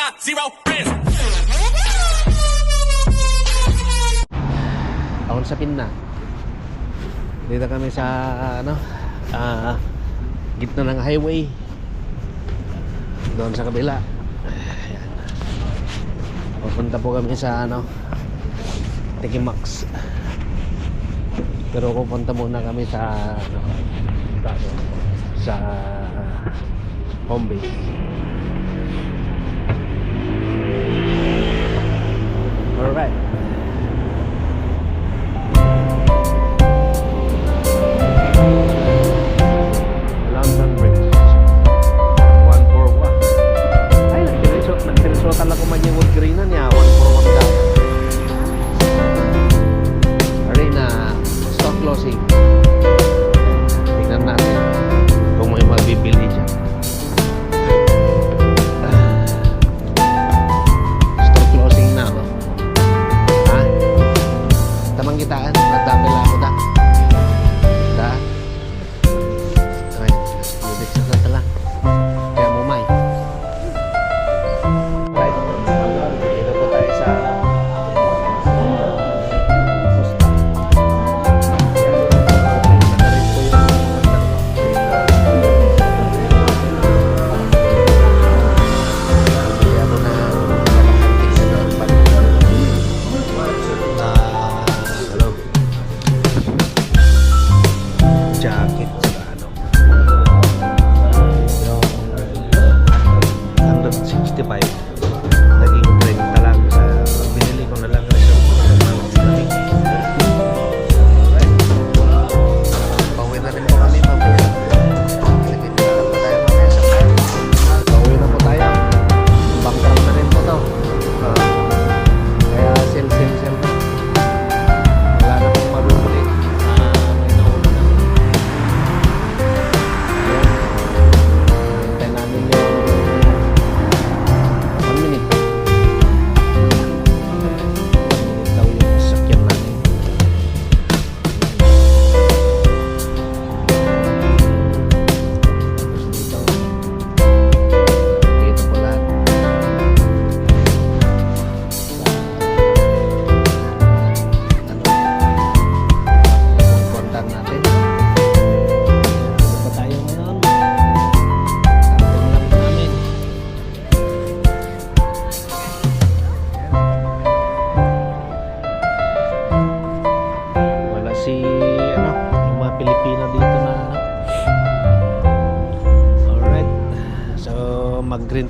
got zero friends. Taon sa Pinna. Dito kami sa ano, ah, gitna ng highway. Doon sa kabila. Ayan. Pupunta po kami sa ano, Tikimax. Pero pupunta muna kami sa ano, sa home base. Alright. London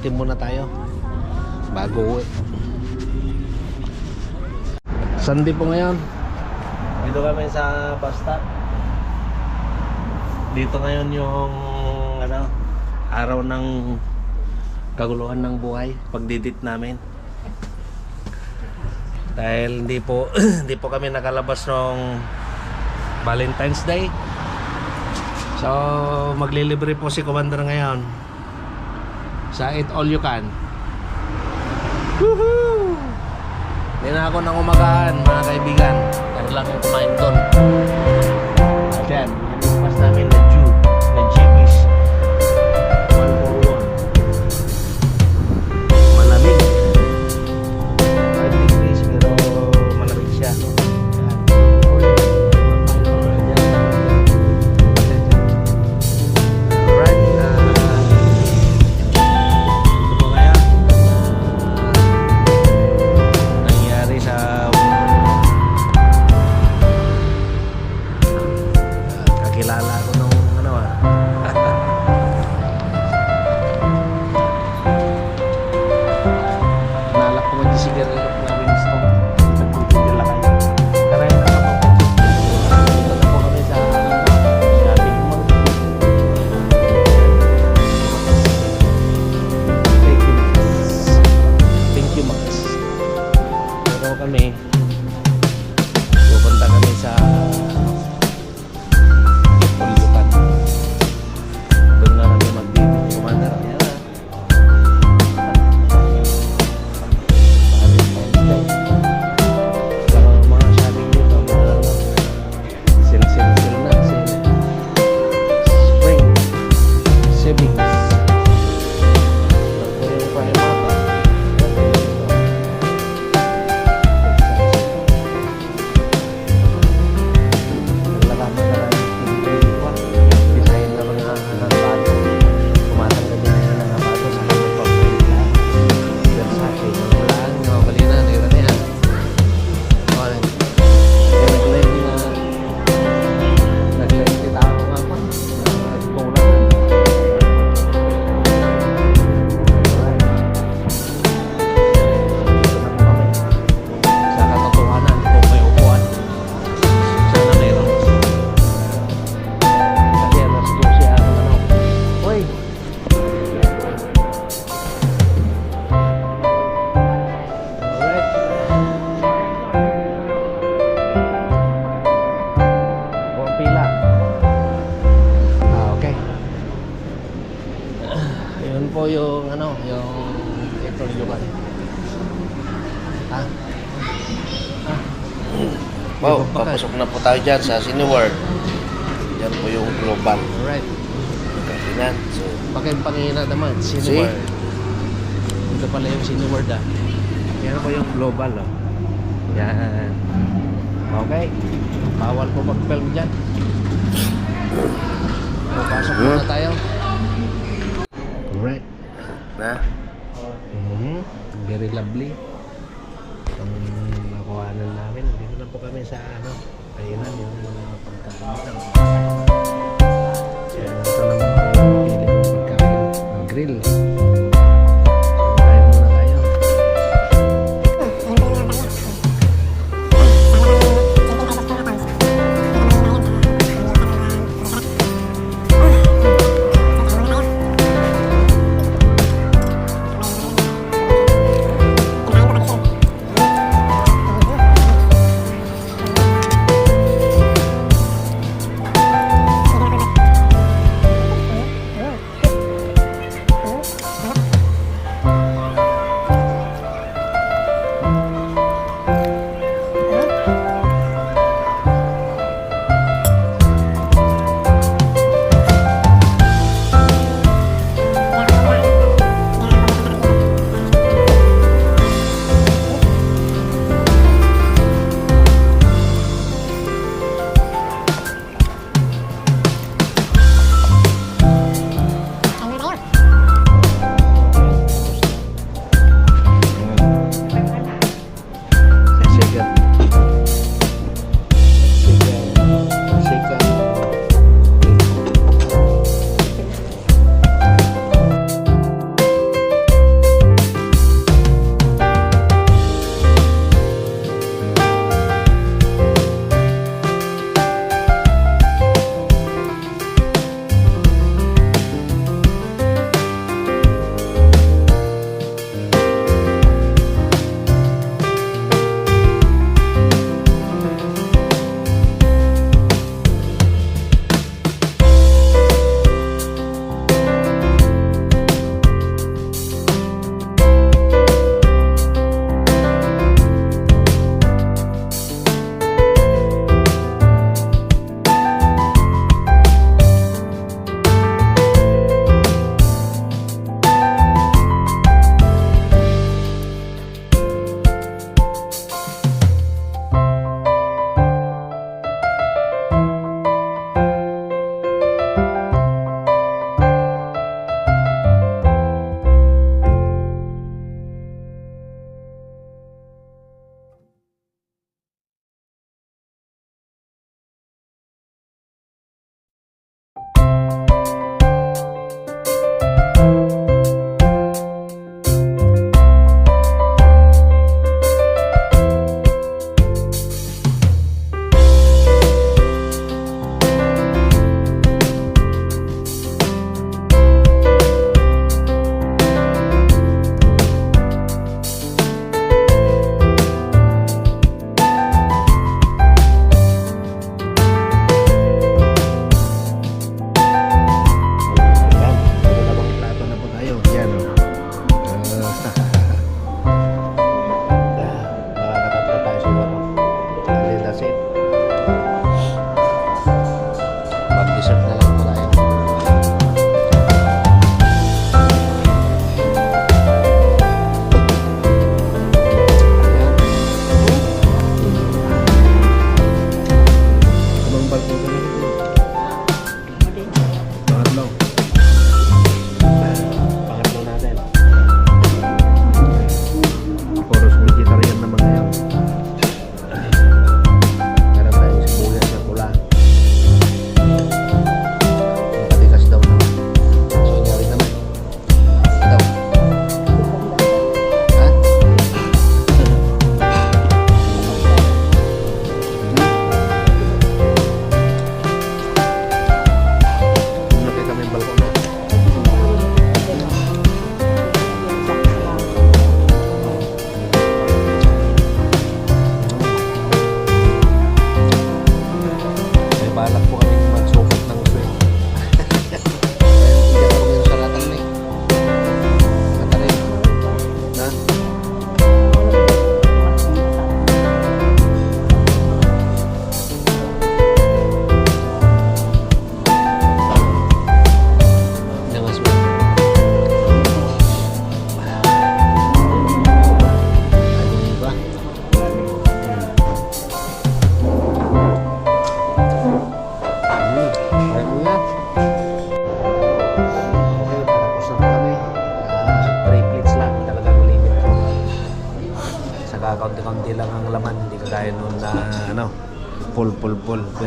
tea muna tayo bago uwi. Sunday po ngayon. Dito kami sa stop. Dito ngayon yung ano, araw ng kaguluhan ng buhay, pagdidit namin. Dahil hindi po hindi po kami nakalabas nung Valentine's Day. So, maglilibre po si Commander ngayon sa Eat All You Can. Woohoo! Hindi na ako nang umagahan, mga kaibigan. Kaya lang yung kumain doon. Yung mas namin dyan sa Cineworld. Yan po yung global. Alright. Kasinan. So, Pakipangina naman, See? Cineworld. Ito pala yung Cineworld ah. Yan po yung global oh. Yan. Okay. Bawal po mag-film dyan. Papasok muna tayo. Alright. na? Mhm. Very lovely. Ang nakuhanan namin. Dito na po kami sa ano. Ayun yung mga pagkain.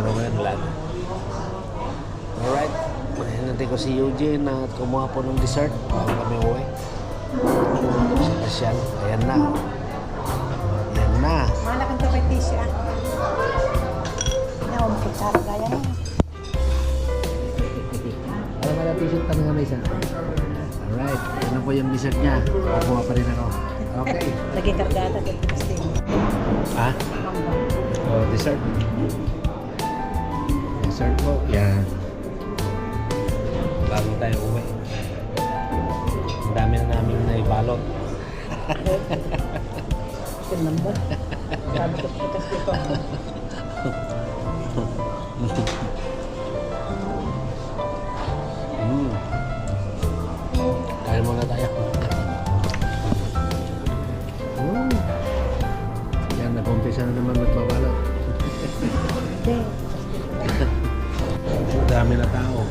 Full. Pero ngayon, wala na. Alright. Hinantay ko si Eugene na kumuha po ng dessert bago kami uwi. Si Pasyal. Ayan na. Ayan na. Kapatid siya. Nawa mo kutsara gaya na. Para pala t-shirt tanong nga isa. Alright. Ano po yung dessert niya? Kukuha pa rin ako. Okay. Lagi kargada at pasti. Ha? Oh, dessert. Dessert po. Yan. Bago tayo uwi. Ang dami na namin naibalot. Ito number. Sabi ko putas dito. Mm. Kaya muna tayo. Mm. Yan, nag-umpisa na naman magbabalot. Dami na tao.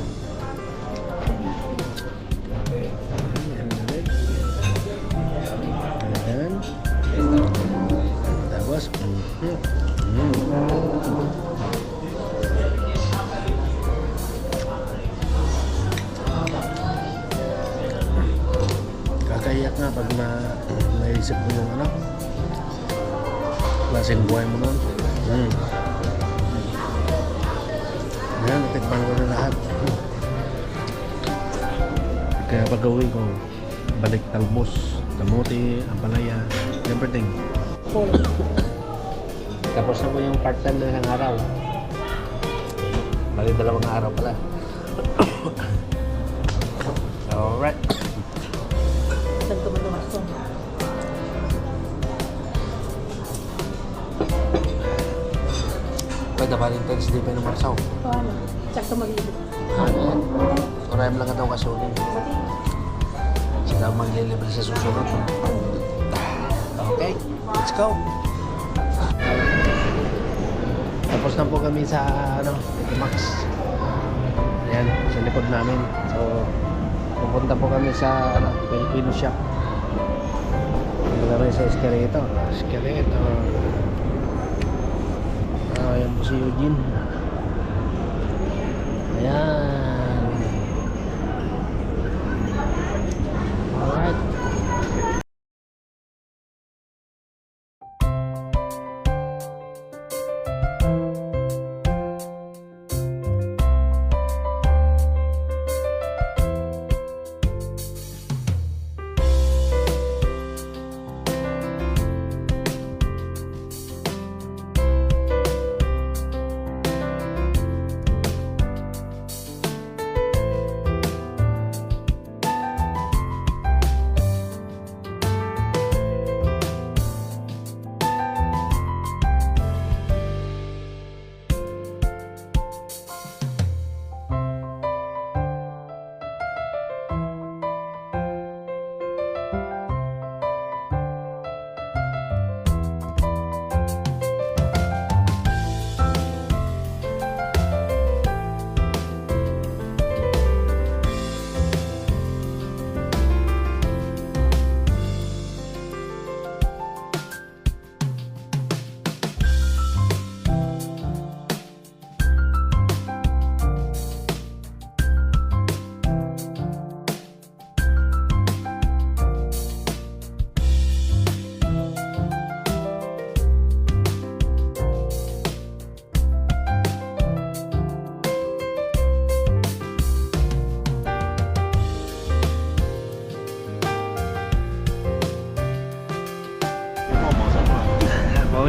Ayan. Tapos, mm. Kakayak nga pag na naisip mo yung ano klaseng buhay mo nun. Mm. Yan, natikman ko na lahat. Kaya pag uwi ko, balik talbos, kamote, ampalaya, everything. Full. Tapos na po yung part-time na isang araw. Bali dalawang araw pala. Alright. Valentine's Day pa yung marsaw. Paano? Sakto mag-ibig. Ano? Kurayam lang ka daw kasunin. Sila ang maglilibre sa susunod. Okay, let's go. Tapos na po kami sa ano, Max. Ayan, sa likod namin. So, pupunta po kami sa ano, Filipino shop. Punta kami sa Escalator. Escalator. Ayan po si Eugene. Ayan.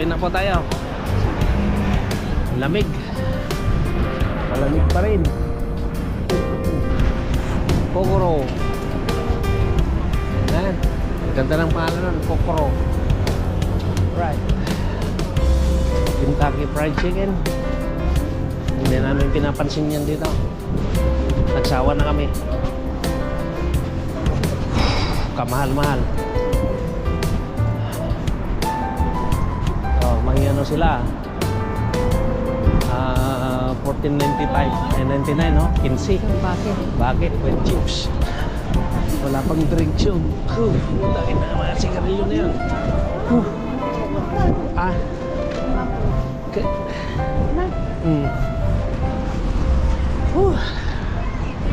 Pauwi na po tayo. Lamig. Malamig pa rin. Kokoro. Ayan. Ganda ng pangalan nun, Kokoro. Right. Kentucky Fried Chicken. Hindi namin pinapansin yan dito. Nagsawa na kami. Kamahal-mahal. May ano sila. Ah, 14.95 eh 99 no? 15. Bakit? Bakit? With chips. Wala pang drink yun. Huh, Laki na mga sigarilyo na yun. Huh. Ah. K- mm. Whew.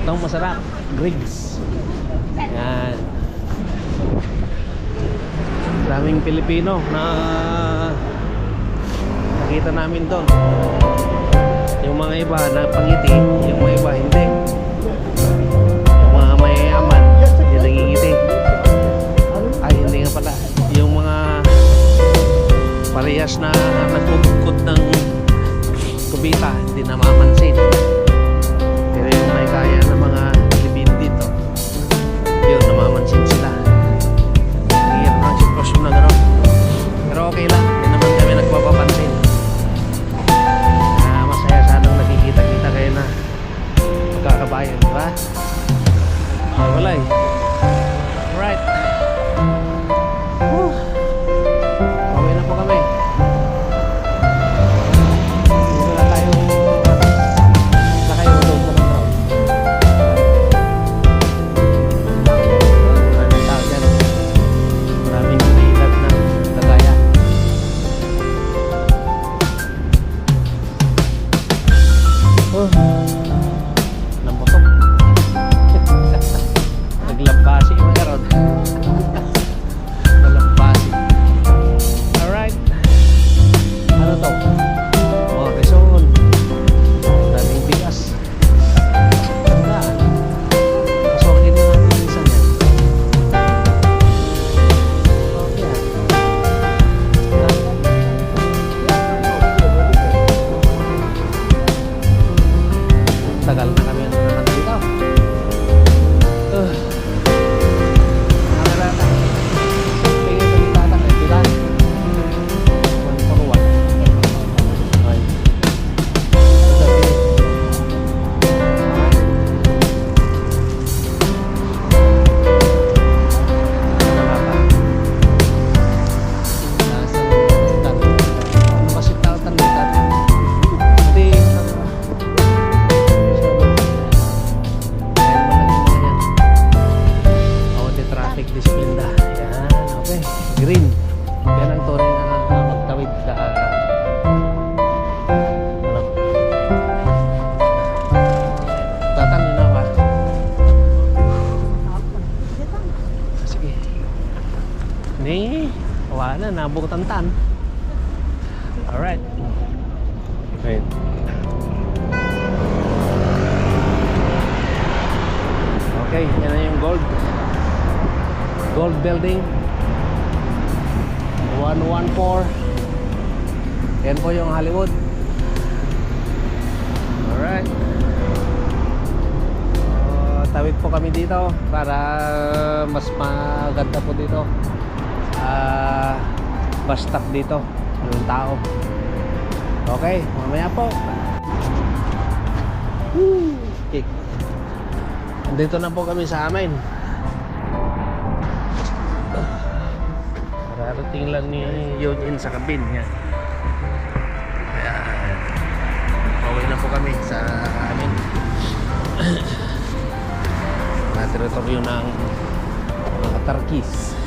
Itong masarap. Griggs. Yan. Daming Pilipino na nakita namin doon. Yung mga iba na pangiti, yung mga iba hindi. Yung mga mayayaman, hindi nangingiti. Ay, hindi nga pala. Yung mga parehas na nagkukot ng na, nabukutan tan. Alright. Wait. Okay, yan na yung gold. Gold building. 114. Yan po yung Hollywood. Alright. Uh, tawid po kami dito para mas maganda po dito. Ah, bus stop dito. Yung tao. Okay, mamaya po. Woo! Okay. Dito na po kami sa amin. Mararating lang ni Yun sa kabin. Yan. Kaya, pauwi na po kami sa amin. Mga teritoryo ng mga Tarkis.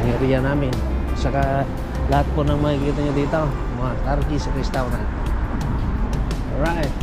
Ang area namin. Saka lahat po ng makikita nyo dito, mga Tarkis restaurant. Alright.